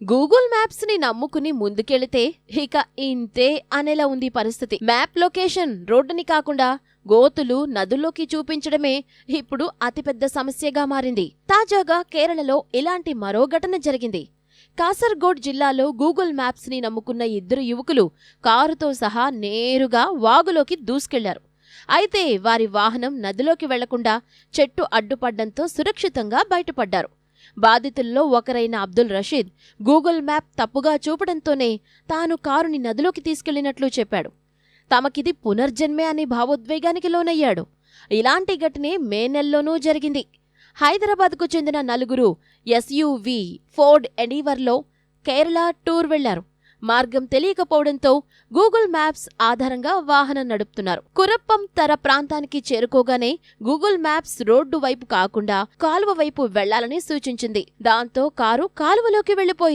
Google మ్యాప్స్ని నమ్ముకుని ముందుకెళితే ఇక ఇంతే అనేలా ఉంది పరిస్థితి. మ్యాప్ లొకేషన్ రోడ్డుని కాకుండా గోతులు నదుల్లోకి చూపించడమే ఇప్పుడు అతిపెద్ద సమస్యగా మారింది. తాజాగా కేరళలో ఇలాంటి మరో ఘటన జరిగింది. కాసర్గోడ్ జిల్లాలో గూగుల్ మ్యాప్స్ని నమ్ముకున్న ఇద్దరు యువకులు కారుతో సహా నేరుగా వాగులోకి దూసుకెళ్ళారు. అయితే వారి వాహనం నదిలోకి వెళ్ళకుండా చెట్టు అడ్డుపడ్డంతో సురక్షితంగా బయటపడ్డారు. బాధితుల్లో ఒకరైన అబ్దుల్ రషీద్ గూగుల్ మ్యాప్ తప్పుగా చూపడంతోనే తాను కారుని నదిలోకి తీసుకెళ్ళినట్లు చెప్పాడు. తమకిది పునర్జన్మే అని భావోద్వేగానికి లోనయ్యాడు. ఇలాంటి ఘటనే మే నెల్లోనూ జరిగింది. హైదరాబాద్కు చెందిన నలుగురు ఎస్యూవి ఫోర్డ్ ఎడీవర్లో కేరళ టూర్ వెళ్ళారు. మార్గం తెలియకపోవడంతో గూగుల్ మ్యాప్స్ ఆధారంగా వాహనం నడుపుతున్నారు. కురప్పం తర ప్రాంతానికి చేరుకోగానే గూగుల్ మ్యాప్స్ రోడ్డు వైపు కాకుండా కాలువ వైపు వెళ్ళాలని సూచించింది. దాంతో కారు కాలువలోకి వెళ్ళిపోయింది